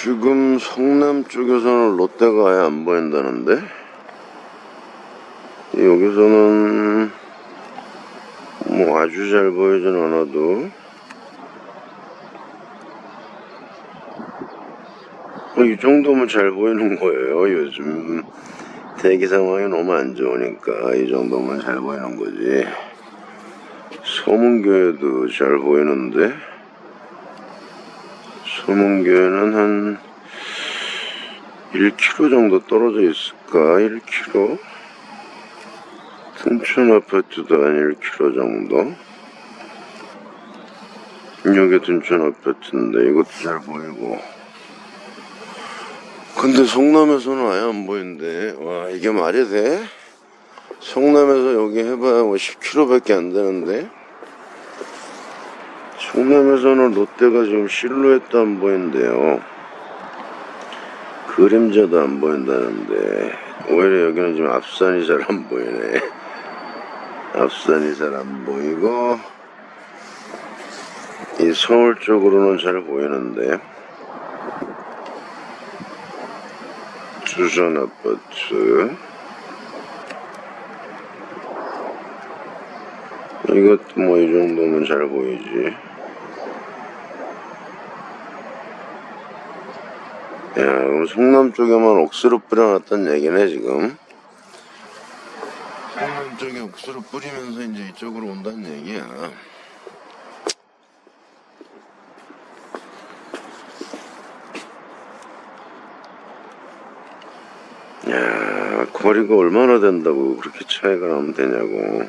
지금 성남 쪽에서는 롯데가 아예 안 보인다는데? 여기서는 뭐 아주 잘 보이진 않아도. 뭐이 정도면 잘 보이는 거예요 요즘. 대기 상황이 너무 안 좋으니까 이 정도면 잘 보이는 거지. 서문교회도 잘 보이는데 서문교회는 한 1km 정도 떨어져 있을까? 1km? 둔촌 아파트도 한 1km 정도? 여기 둔촌 아파트인데 이것도 잘 보이고 근데 성남에서는 아예 안 보이는데 와 이게 말이 돼? 성남에서 여기 해봐야 뭐 10km밖에 안 되는데 성남에서는 롯데가 지금 실루엣도 안 보인대요. 그림자도 안 보인다는데 오히려 여기는 지금 앞산이 잘 안 보이네. 앞산이 잘 안 보이고 이 서울 쪽으로는 잘 보이는데 주선 아파트 이것도 뭐 이 정도면 잘 보이지. 야, 그럼 성남 쪽에만 옥수로 뿌려놨단 얘기네, 지금. 성남 쪽에 옥수로 뿌리면서 이제 이쪽으로 온다는 얘기야. 야, 거리가 얼마나 된다고 그렇게 차이가 나면 되냐고.